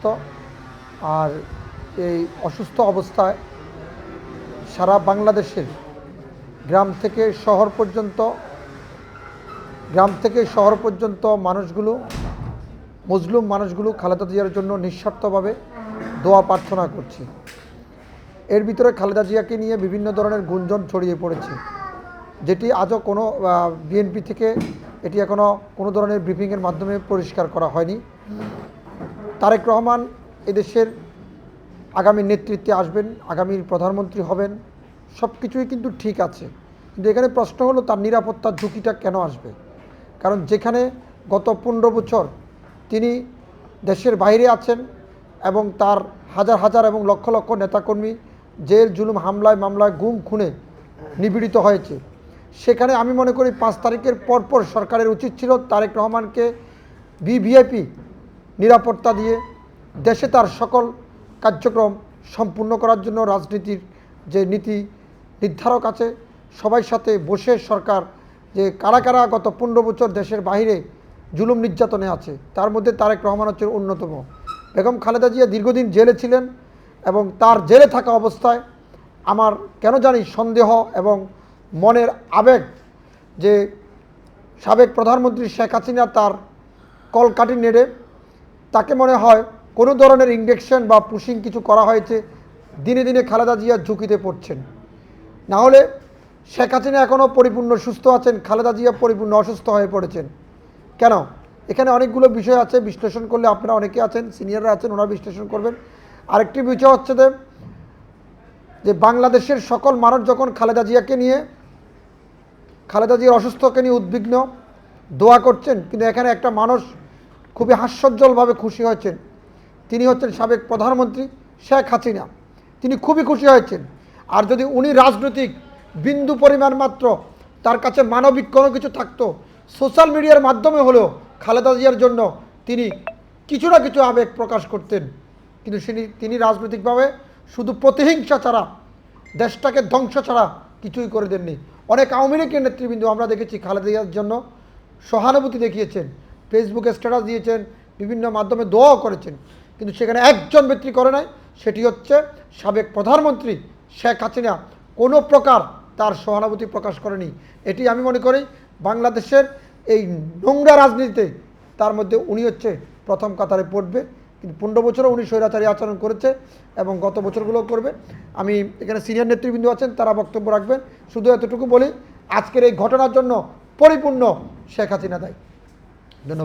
অসুস্থ আর এই অসুস্থ অবস্থায় সারা বাংলাদেশের গ্রাম থেকে শহর পর্যন্ত, গ্রাম থেকে শহর পর্যন্ত মানুষগুলো মজলুম মানুষগুলো খালেদা জিয়ার জন্য নিঃস্বার্থভাবে দোয়া প্রার্থনা করছে। এর ভিতরে খালেদা জিয়াকে নিয়ে বিভিন্ন ধরনের গুঞ্জন ছড়িয়ে পড়েছে, যেটি আজও কোনো বিএনপি থেকে এটি এখনও কোনো ধরনের ব্রিফিংয়ের মাধ্যমে পরিষ্কার করা হয়নি। তারেক রহমান এদেশের আগামী নেতৃত্বে আসবেন আগামীর প্রধানমন্ত্রী হবেন সব কিছুই কিন্তু ঠিক আছে। কিন্তু এখানে প্রশ্ন হলো, তার নিরাপত্তার ঝুঁকিটা কেন আসবে? কারণ যেখানে গত পনেরো বছর তিনি দেশের বাইরে আছেন এবং তার হাজার হাজার এবং লক্ষ লক্ষ নেতাকর্মী জেল, জুলুম, হামলায়, মামলায় গুম, খুনে নিপীড়িত হয়েছে। সেখানে আমি মনে করি পাঁচ তারিখের পরপর সরকারের উচিত ছিল তারেক রহমানকে ভিভিআইপি নিরাপত্তা দিয়ে দেশে তার সকল কার্যক্রম সম্পূর্ণ করার জন্য রাজনীতির যে নীতি নির্ধারক আছে, সবাই সাথে বসে সরকার যে কারা কারা গত পনেরো বছর দেশের বাইরে জুলুম নির্যাতনে আছে, তার মধ্যে তারেক রহমান হচ্ছে অন্যতম। বেগম খালেদা জিয়া দীর্ঘদিন জেলে ছিলেন এবং তার জেলে থাকা অবস্থায় আমার কেন জানি সন্দেহ এবং মনের আবেগ যে সাবেক প্রধানমন্ত্রী শেখ হাসিনা তার কলকাটি নেড়ে তাকে মনে হয় কোনো ধরনের ইঞ্জেকশন বা পুশিং কিছু করা হয়েছে, দিনে দিনে খালেদা জিয়া ঝুঁকিতে পড়ছেন। না হলে শেখ হাসিনা এখনও পরিপূর্ণ সুস্থ আছেন, খালেদা জিয়া পরিপূর্ণ অসুস্থ হয়ে পড়েছেন। কেন? এখানে অনেকগুলো বিষয় আছে, বিশ্লেষণ করলে আপনারা অনেকে আছেন সিনিয়ররা আছেন, ওনারা বিশ্লেষণ করবেন। আরেকটি বিষয় হচ্ছে যে যে বাংলাদেশের সকল মানুষ যখন খালেদা জিয়াকে নিয়ে, খালেদা জিয়ার অসুস্থকে নিয়ে উদ্বিগ্ন, দোয়া করছেন, কিন্তু এখানে একটা মানুষ খুবই হাস্যজ্জ্বলভাবে খুশি হয়েছেন। তিনি হচ্ছেন সাবেক প্রধানমন্ত্রী শেখ হাসিনা। তিনি খুবই খুশি হয়েছেন। আর যদি উনি রাজনৈতিক বিন্দু পরিমাণ মাত্র তার কাছে মানবিক কোনো কিছু থাকতো, সোশ্যাল মিডিয়ার মাধ্যমে হলেও খালেদা জিয়ার জন্য তিনি কিছু না কিছু আবেগ প্রকাশ করতেন। কিন্তু তিনি রাজনৈতিকভাবে শুধু প্রতিহিংসা ছাড়া, দেশটাকে ধ্বংস ছাড়া কিছুই করে দেননি। অনেক আওয়ামী লীগের নেতৃবৃন্দ আমরা দেখেছি খালেদা জিয়ার জন্য সহানুভূতি দেখিয়েছেন। ফেসবুকে স্ট্যাটাস দিয়েছেন, বিভিন্ন মাধ্যমে দোয়াও করেছেন। কিন্তু সেখানে একজন ব্যক্তি করে নাই, সেটি হচ্ছে সাবেক প্রধানমন্ত্রী শেখ হাসিনা। কোনো প্রকার তার সহানুভূতি প্রকাশ করেনি। এটি আমি মনে করি বাংলাদেশের এই নোংরা রাজনীতিতে তার মধ্যে উনি হচ্ছে প্রথম কাতারে পড়বে। কিন্তু পনেরো বছরও উনি স্বৈরাচারী আচরণ করেছে এবং গত বছরগুলোও করবে। আমি এখানে সিনিয়র নেতৃবৃন্দ আছেন, তারা বক্তব্য রাখবেন। শুধু এতটুকু বলি, আজকের এই ঘটনার জন্য পরিপূর্ণ শেখ হাসিনা দায়ী। ধন্যবাদ